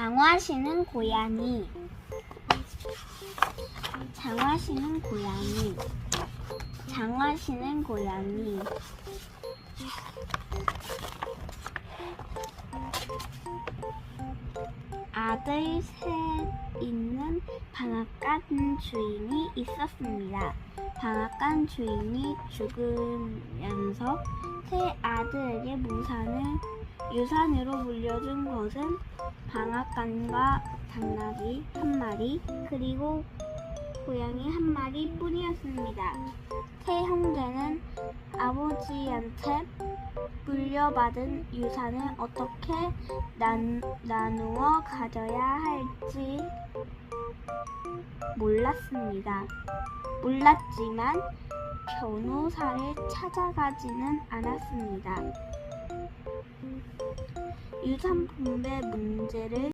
장화시는 고양이. 장화시는 고양이. 장화시는 고양이. 아들 셋 있는 방앗간 주인이 있었습니다. 방앗간 주인이 죽으면서 세 아들에게 무산을 유산으로 물려준 것은 방앗간과 당나귀 한 마리 그리고 고양이 한 마리 뿐이었습니다. 세 형제는 아버지한테 물려받은 유산을 어떻게 난, 나누어 가져야 할지 몰랐습니다. 몰랐지만 변호사를 찾아가지는 않았습니다. 유산 분배 문제를